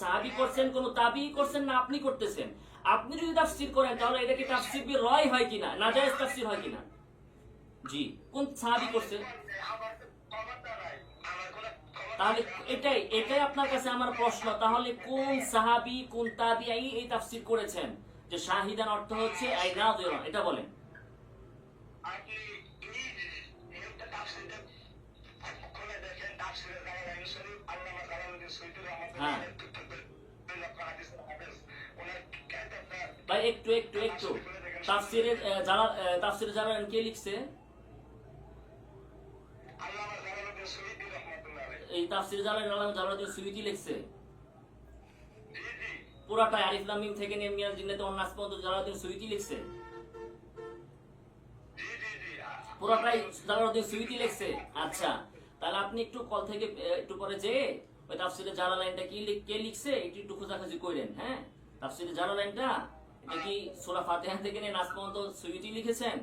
সাহাবি করছেন কোন তাবি করছেন না আপনি করতেছেন। আপনি যদি তাফসির করেন তাহলে এটা কি তাফসির বি রয় হয় কিনা নাজায়েজ তাফসির হয় কিনা? জি কোন সাহাবি করছেন তাহলে এটাই এটাই আপনার কাছে আমার প্রশ্ন। তাহলে কোন সাহাবি কোন তাবিআই এই তাফসির করেছেন? যে শাহিদান অর্থ হচ্ছে আই না এটা বলেন। হ্যাঁ। ভাই একটু একটু একটু। তাফসিরের আহ, যারা আহ, তাফসিরের যারা কে লিখছে জালালউদ্দিন এই তাফসির যারা আলাম যারা সুইটি লিখছে আরিফ লামিম থেকে নিয়ে জিন্নাতে পর্যন্ত যারা সুইটি লিখছে। পুরোটাই জালালউদ্দিন সুইটি লিখছে। আচ্ছা তাহলে আপনি একটু কল থেকে একটু পরে যে ওই তাফসিরে জালা লাইনটা কি কে লিখছে? একটু একটু খোঁজাখুঁজি করেন হ্যাঁ? তাফসিরে জালা লাইনটা, এটা কি সূরা ফাতিহা থেকে নিয়ে নাচ পর্যন্ত সুইটি লিখেছেন?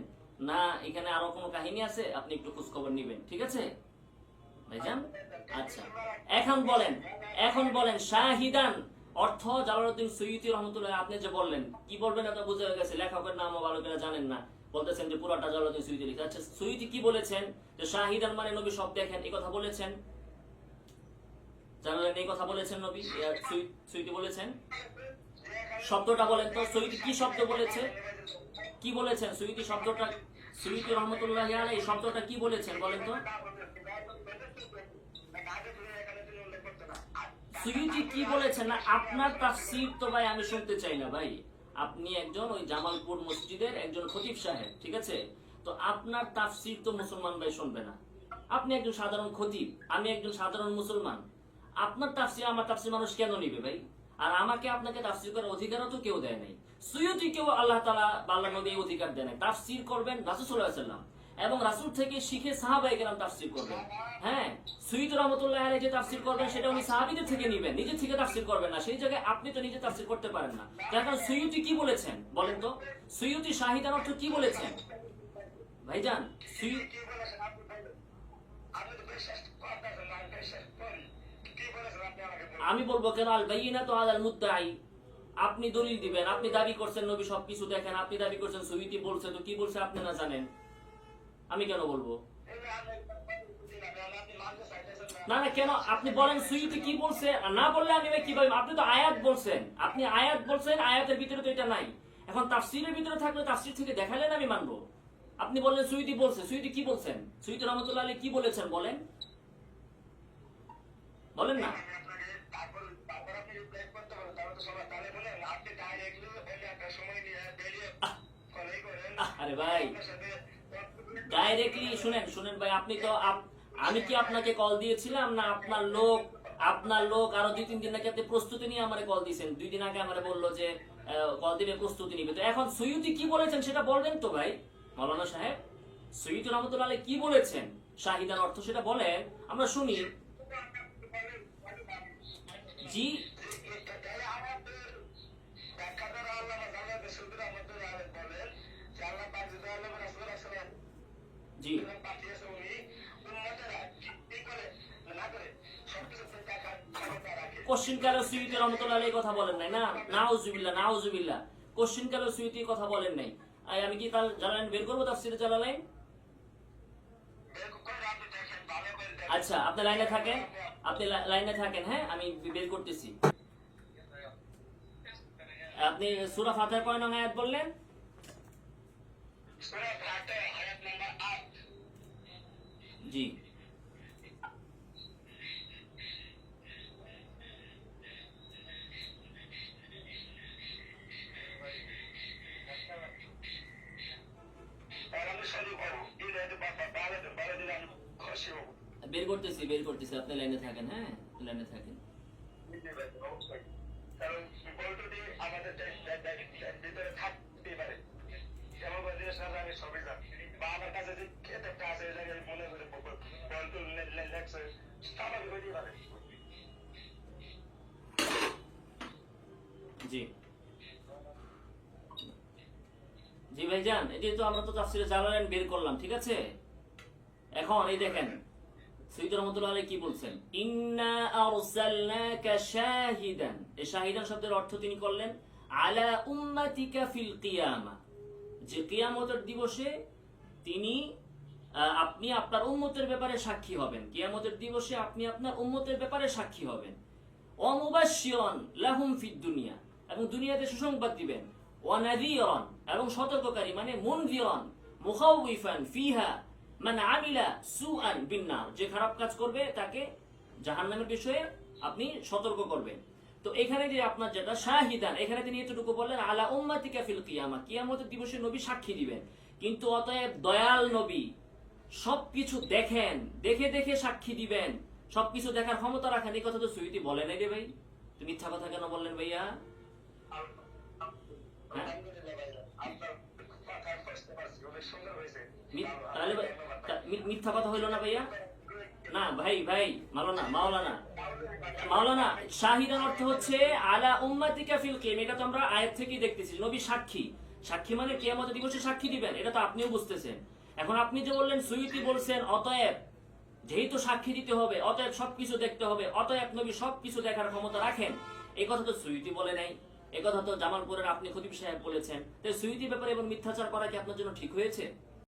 না, এখানে আরও কোনো কাহিনী আছে? আপনি একটু খোঁজ খবর নেবেন, ঠিক আছে? ভাইজান? আচ্ছা। এখন বলেন এখন বলেন, শাহিদান, অর্থ জালালউদ্দিন সৈয়দি রহমতুল্লাহ, আপনি যে বললেন, কি বলবেন এটা বুঝে গেছে, লেখকের নামও ভালো করে জানেন না। বলতেছেন যে পুরোটা জালালউদ্দিন সৈয়দি লিখে আচ্ছা সৈয়দি কি বলেছেন? যে শাহিদান মানে নবী সব দেখেন, এই কথা বলেছেন। জানালেন এই কথা বলেছেন নবী সৈয়দি বলেছেন। শব্দটা বলেন তো সৈয়দি কি শব্দ বলেছে? কি বলেছেন? সৈয়দি শব্দটা সৈয়দি রহমতুল্লাহ এই শব্দটা কি বলেছেন বলেন তো? সুইটি কি বলেছেন? না, আপনার তাফসীর তো ভাই আমি শুনতে চাই না ভাই। আপনি একজন ওই জামালপুর মসজিদের একজন খতিব সাহেব, ঠিক আছে? তো আপনার তাফসীর তো মুসলমান ভাই শুনবে না। আপনি একজন সাধারণ খতিব, আমি একজন সাধারণ মুসলমান। আপনার তাফসীর আমার তাফসীর মানুষ কেন নিবে ভাই? আর আমাকে আপনাকে তাফসীর করার অধিকারও তো কেউ দেয় নাই। সুয়তি কেউ আল্লাহ তালা আল্লাহ নবী অধিকার দেয় নাই। তাফসীর করবেন রাসূল সাল্লাম এবং রাসূল থেকে শিখে সাহাবায়ে কেরাম তাফসীর করবেন। হ্যাঁ সুইদ রহমতুল্লাহ আলাইহি যে তাফসীর করবেন সেটা উনি সাহাবীদের থেকে নেবেন। নিজে থেকে তাফসীর করবেন না। সেই জায়গায় আপনি তো নিজে তাফসীর করতে পারেন না। কারণ সুয়ুতি কি বলেছেন? বলেন তো। সুয়ুতি শাহিদার অর্থ কি বলেছেন? ভাইজান, সুয়ু আমি বলব কেন? আল বাইনা তো আল মুদ্দাই আপনি দলিল দিবেন আপনি দাবি করছেন নবী সবকিছু দেখেন আপনি দাবি করছেন সুইতি বলছে তো কি বলছে আপনি না জানেন? আমি কেন বলব? না, না। না না কেন? আপনি বলেন সুইটি কি বলছে? না বললে আমি ভাই কীভাবে আপনি তো আয়াত বলছেন। আপনি আয়াত বলছেন আয়াতের ভিতরে তো এটা নাই। এখন তাফসিরের ভিতরে থাকলে তাফসির থেকে দেখালেন আমি মানবো। আপনি বললেন সুইটি বলছে সুইটি কি বলছেন? সুইটি রহমতুল্লাহ আলী কি বলেছেন বলেন? বলেন না আমি আপনাকে তারপর- তারপর আপনি reply করতে পারেন, তারপর তো সবাই তাহলে বলেন, আপনি directly অন্য একটা সময় নিয়ে বেরিয়ে কলেই করেন। আহ, আরে ভাই ডাইরেক্টলি শুনেন শুনেন ভাই, আপনি তো আমি কি আপনাকে কল দিয়েছিলাম না আপনার লোক আপনার লোক আরও দুই, তিন দিন নাকি আপনি প্রস্তুতি নিয়ে আমার কল দিয়েছেন? দুই দিন আগে আমারে বলল যে কল দিবে প্রস্তুতি নিবে। তো এখন সৈয়দি কি বলেছেন সেটা বলবেন তো ভাই? মৌলানা সাহেব, সৈয়দ রহমতুল্লাহ কি বলেছেন? শাহিদার অর্থ সেটা বলেন। আমরা শুনি। জি তাহলে আমাদের ব্যাখ্যাতারা আল্লামা জালালউদ্দিন সৈয়দুর রহমতুল্লাহ আলাইহি বলেন যে আল্লাহ পাক যদি আল্লাহ রাসূলুল্লাহ সাল্লাল্লাহু আলাইহি জি ওয়াসাল্লাম পাঠিয়েছে উনি উম্মতেরা কি করে না করে সবকিছু দেখার ক্ষমতা রাখে কোশ্চিন কালো সুইতি কথা বলেন নাই। না, নাউজুবিল্লাহ নাউজুবিল্লাহ। কোশ্চিন কালো সুইতি কথা বলেন নাই। আমি কি তার জালালাইন বের করব তাফসিরে জালালাইন আচ্ছা আপনি লাইনে থাকেন? আপনি লাইনে থাকেন হ্যাঁ? আমি বের করতেছি। আপনি সুরা ফাতেহার কয় নং বললেন? ফাতিহা আয়াত নাম্বার 8 জি আর আমি শুরু করব এই রেডি বাবা ভালো দিন ভালো দিন আমি খুশি হব বের করতেছি বের করতেছি। আপনি লাইনে থাকেন হ্যাঁ? লাইনে থাকেন। কারণ আমাদের ভিতরে থাকতে পারে যেমন জিনিস না আমি সবই জানি বা আমার কাছে যে খেতেটা আছে এটা আমি মনে করে বলটু লেখছে স্বাভাবিক হইতেই পারে জি। জি ভাইজান, এই যেহেতু আমরা তো তাফসিরে জালালাইন বের করলাম, ঠিক আছে? এখন এই দেখেন, সৈয়দ রহমতুল্লাহ কি বলছেন? ইন্না আরসালনাকা শাহিদান। শাহিদান শব্দের অর্থ তিনি করলেন, আলা উম্মাতিকা ফিল কিয়ামা। যে কিয়ামতের দিবসে তিনি আপনি আপনার উম্মতের ব্যাপারে সাক্ষী হবেন। কিয়ামতের দিবসে আপনি আপনার উম্মতের ব্যাপারে সাক্ষী হবেন। অমুবাশিরন লাহুম ফিদ দুনিয়া, এবং দুনিয়াতে সুসংবাদ দিবেন। ওয়ানাদিরন এবং সতর্ককারী মানে মুনজিরন মুখাউইফান ফিহা মানে আমিলা সুআন বিন্নার। যে খারাপ কাজ করবে, তাকে জাহান্নামের বিষয়ে আপনি সতর্ক করবেন। তো এখানে যে আপনার যেটা শাহিদান, এখানে তিনি এতটুকু বললেন, আলা উম্মাতিকা ফিল কিয়ামা কিয়ামতের দিবসে নবী সাক্ষী দিবেন। কিন্তু অতএব দয়াল নবী সবকিছু দেখেন, দেখে দেখে সাক্ষী দিবেন। সবকিছু দেখার ক্ষমতা রাখেন, এই কথা তো সুইটি বলে নাই রে ভাই। তুমি মিথ্যা কথা কেন বললেন ভাইয়া? হ্যাঁ? মিথ্যা কথা হইল না ভাইয়া? না, ভাই ভাই, মাওলানা মাওলানা। মাওলানা শাহিদান অর্থ হচ্ছে, আলা উম্মাতিকা ফিল কিয়াম এটা তো আমরা আয়াত থেকেই দেখতেছি নবী সাক্ষী। সাক্ষী মানে কিয়ামত দিবসে সাক্ষী দিবেন, এটা তো আপনিও বুঝতেছেন। এখন আপনি যে বললেন সুইতি বলছেন, অতএব যেহেতু সাক্ষী দিতে হবে, অতএব সবকিছু দেখতে হবে, অতএব নবী সবকিছু দেখার ক্ষমতা রাখেন। এই কথা তো সুইতি বলে নাই। এই কথা তো জামালপুরের আপনি খতিব সাহেব বলেছেন। তাই সুইতি ব্যাপারে এবং মিথ্যাচার করা কি আপনার জন্য ঠিক হয়েছে?